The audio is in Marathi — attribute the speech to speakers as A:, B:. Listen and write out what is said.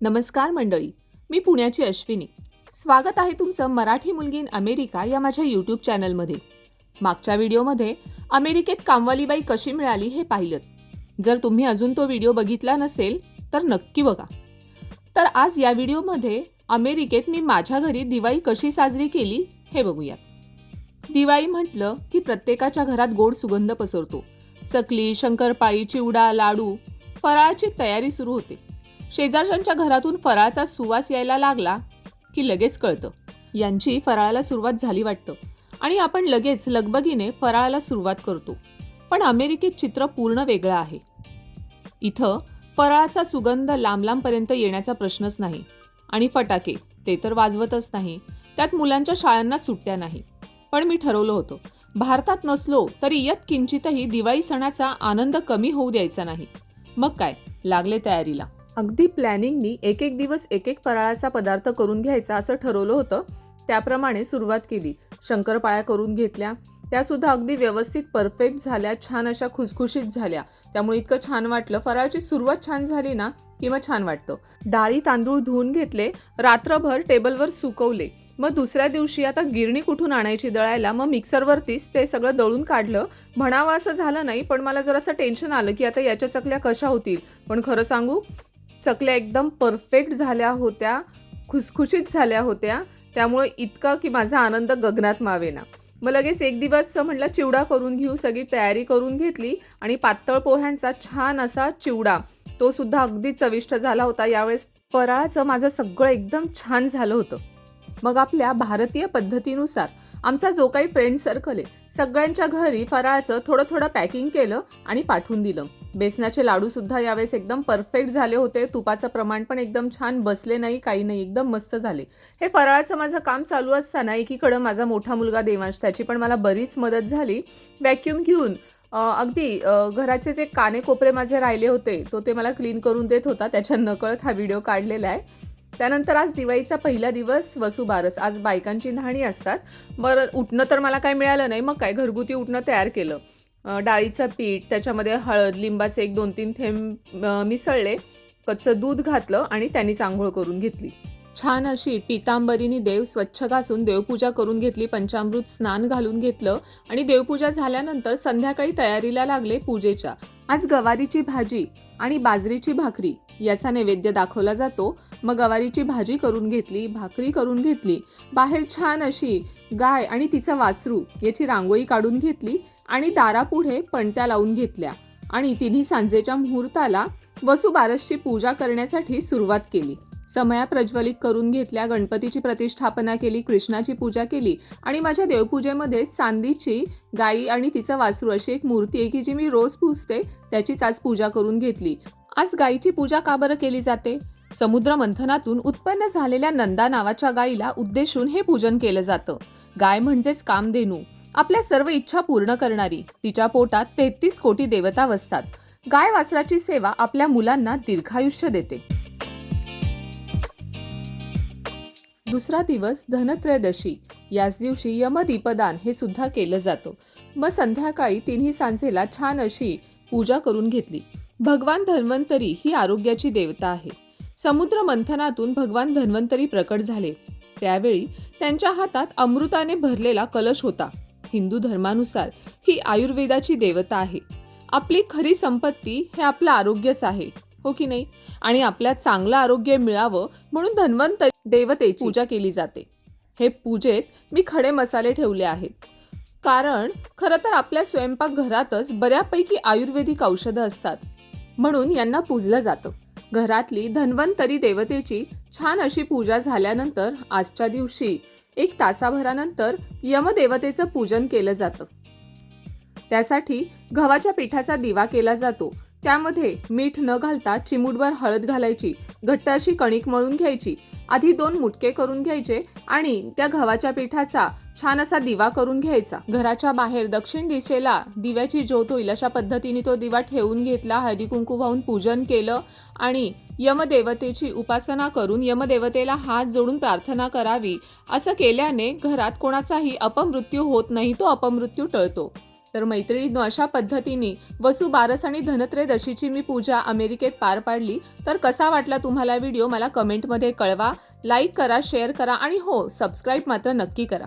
A: नमस्कार मंडळी मी पुण्याची अश्विनी. स्वागत आहे तुमचं मराठी मुलगी इन अमेरिका या माझ्या यूट्यूब चॅनलमध्ये. मागच्या व्हिडिओमध्ये अमेरिकेत कामवालीबाई कशी मिळाली हे पाहिलं. जर तुम्ही अजून तो व्हिडिओ बघितला नसेल तर नक्की बघा. तर आज या व्हिडिओमध्ये अमेरिकेत मी माझ्या घरी दिवाळी कशी साजरी केली हे बघूयात. दिवाळी म्हटलं की प्रत्येकाच्या घरात गोड सुगंध पसरतो. चकली शंकरपाळी चिवडा लाडू फराळाची तयारी सुरू होते. शेजारच्यांच्या घरातून फराळाचा सुवास यायला लागला की लगेच कळतं. यांची फराळाला सुरुवात झाली वाटतं. आणि आपण लगेच लगबगीने फराळाला सुरुवात करतो. पण अमेरिकेत चित्र पूर्ण वेगळं आहे. इथं फराळाचा सुगंध लांब लांबपर्यंत येण्याचा प्रश्नच नाही. आणि फटाके ते तर वाजवतच नाही. त्यात मुलांच्या शाळांना सुट्ट्या नाही. पण मी ठरवलं होतं. भारतात नसलो तरी यत किंचितही दिवाळी सणाचा आनंद कमी होऊ द्यायचा नाही. मग काय? लागले तयारीला. अगदी प्लॅनिंगनी एक एक दिवस एक एक फराळाचा पदार्थ करून घ्यायचा असं ठरवलं होतं. त्याप्रमाणे सुरुवात केली. शंकरपाळ्या करून घेतल्या. त्यासुद्धा अगदी व्यवस्थित परफेक्ट झाल्या छान अशा खुसखुशीत झाल्या. त्यामुळे इतकं छान वाटलं. फराळाची सुरुवात छान झाली ना किंवा छान वाटतं. डाळी तांदूळ धुवून घेतले. रात्रभर टेबलवर सुकवले. मग दुसऱ्या दिवशी आता गिरणी कुठून आणायची दळायला? मग मिक्सरवरतीच ते सगळं दळून काढलं. म्हणावं असं झालं नाही पण मला जरासं टेन्शन आलं की आता याच्या चकल्या कशा होतील? पण खरं सांगू चकल्या एकदम परफेक्ट झाल्या होत्या खुसखुशीत झाल्या होत्या त्यामुळे इतकं की माझा आनंद गगनात मावेना. मग लगेच एक दिवस म्हटलं चिवडा करून घेऊ सगळी तयारी करून घेतली आणि पातळ पोह्यांचा छान असा चिवडा तो सुद्धा अगदी चविष्ट झाला होता. यावेळेस फराळाचं माझं सगळं एकदम छान झालं होतं. मग आपल्या भारतीय पद्धतीनुसार आमचा जो काही फ्रेंड सर्कल आहे सगळ्यांच्या घरी फराळाचं थोडं थोडं पॅकिंग केलं आणि पाठवून दिलं. बेसनाचे लाडूसुद्धा यावेळेस एकदम परफेक्ट झाले होते. तुपाचं प्रमाण पण एकदम छान बसले नाही काही नाही एकदम मस्त झाले. हे फराळाचं माझं काम चालू असताना एकीकडं माझा मोठा मुलगा देवांश त्याची पण मला बरीच मदत झाली. व्हॅक्यूम घेऊन अगदी घराचे जे काने कोपरे माझे राहिले होते तो ते मला क्लीन करून देत होता. त्याच्या नकळत हा व्हिडिओ काढलेला आहे. त्यानंतर आज दिवाळीचा पहिला दिवस वसुबारस आज बायकांची न्हाणी असतात. बरं उठणं तर मला काय मिळालं नाही. मग काय घरगुती उठणं तयार केलं. डाळीचं पीठ त्याच्यामध्ये हळद लिंबाचे एक दोन तीन थेंब मिसळले. कच्चं दूध घातलं आणि त्यांनीच आंघोळ करून घेतली. छान अशी पितांबरीनी देव स्वच्छ घासून देवपूजा करून घेतली. पंचामृत स्नान घालून घेतलं आणि देवपूजा झाल्यानंतर संध्याकाळी तयारीला लागले पूजेच्या. आज गवारीची भाजी आणि बाजरीची भाकरी. याचा नैवेद्य दाखवला जातो. मग गवारीची भाजी करून घेतली भाकरी करून घेतली बाहेर छान अशी गाय आणि तिचा वासरू याची रांगोळी काढून घेतली आणि दारापुढे पणत्या लावून घेतल्या आणि तिन्ही सांजेच्या मुहूर्ताला वसुबारसची पूजा करण्यासाठी सुरुवात केली. समया प्रज्वलित करून घेतल्या गणपतीची प्रतिष्ठापना केली कृष्णाची पूजा केली आणि माझ्या देवपूजेमध्ये चांदीची गाई आणि तिचं वासरू अशी एक मूर्ती आहे की जी मी रोज पूजते त्याचीच आज पूजा करून घेतली. आज गायीची पूजा का बरं केली जाते? समुद्र मंथनातून उत्पन्न झालेल्या नंदा नावाच्या गायीला उद्देशून हे पूजन केलं जातं. गाय म्हणजेच कामधेनू. आपल्या सर्व इच्छा पूर्ण करणारी तिच्या पोटात तेहतीस कोटी देवता वसतात गाय वासराची सेवा आपल्या मुलांना दीर्घायुष्य देते. दुसरा दिवस धनत्रयोदशी. याच दिवशी यमदीपदान हे सुद्धा केलं जातं. मग संध्याकाळी तिन्ही सांजेला छान अशी पूजा करून घेतली. भगवान धन्वंतरी ही आरोग्याची देवता आहे. समुद्र मंथनातून भगवान धन्वंतरी प्रकट झाले. त्यावेळी त्यांच्या हातात अमृताने भरलेला कलश होता. हिंदू धर्मानुसार ही आयुर्वेदाची देवता आहे. आपली खरी संपत्ती हे आपलं आरोग्यच आहे हो की नाही? आणि आपल्या चांगलं आरोग्य मिळावं म्हणून धन्वंतरी देवतेची पूजा केली जाते. हे पूजेत मी खडे मसाले ठेवले आहेत. कारण खरं तर आपल्या स्वयंपाकघरातच बऱ्यापैकी आयुर्वेदिक औषधं असतात. म्हणून यांना पूजलं जातं. घरातली धन्वंतरी देवतेची छान अशी पूजा झाल्यानंतर आजच्या दिवशी एक तासाभरानंतर यमदेवतेचं पूजन केलं जातं. त्यासाठी गव्हाच्या पिठाचा दिवा केला जातो. त्यामध्ये मीठ न घालता चिमूटभर हळद घालायची घट्ट अशी कणिक मळून घ्यायची आधी दोन मुटके करून घ्यायचे आणि त्या गव्हाच्या पिठाचा छान असा दिवा करून घ्यायचा. घराच्या बाहेर दक्षिण दिशेला दिव्याची ज्योत होईल अशा पद्धतीने तो दिवा ठेवून घेतला हळदी कुंकू वाहून पूजन केलं आणि यमदेवतेची उपासना करून यमदेवतेला हात जोडून प्रार्थना करावी. असं केल्याने घरात कोणाचाही अपमृत्यू होत नाही तो अपमृत्यू टळतो. तर मैत्रिणींनो अशा पद्धतीने वसू बारस आणि धनत्रयदशीची मी पूजा अमेरिकेत पार पाडली. तर कसा वाटला तुम्हाला व्हिडिओ? मला कमेंटमध्ये कळवा. लाईक करा शेअर करा आणि हो सबस्क्राईब मात्र नक्की करा.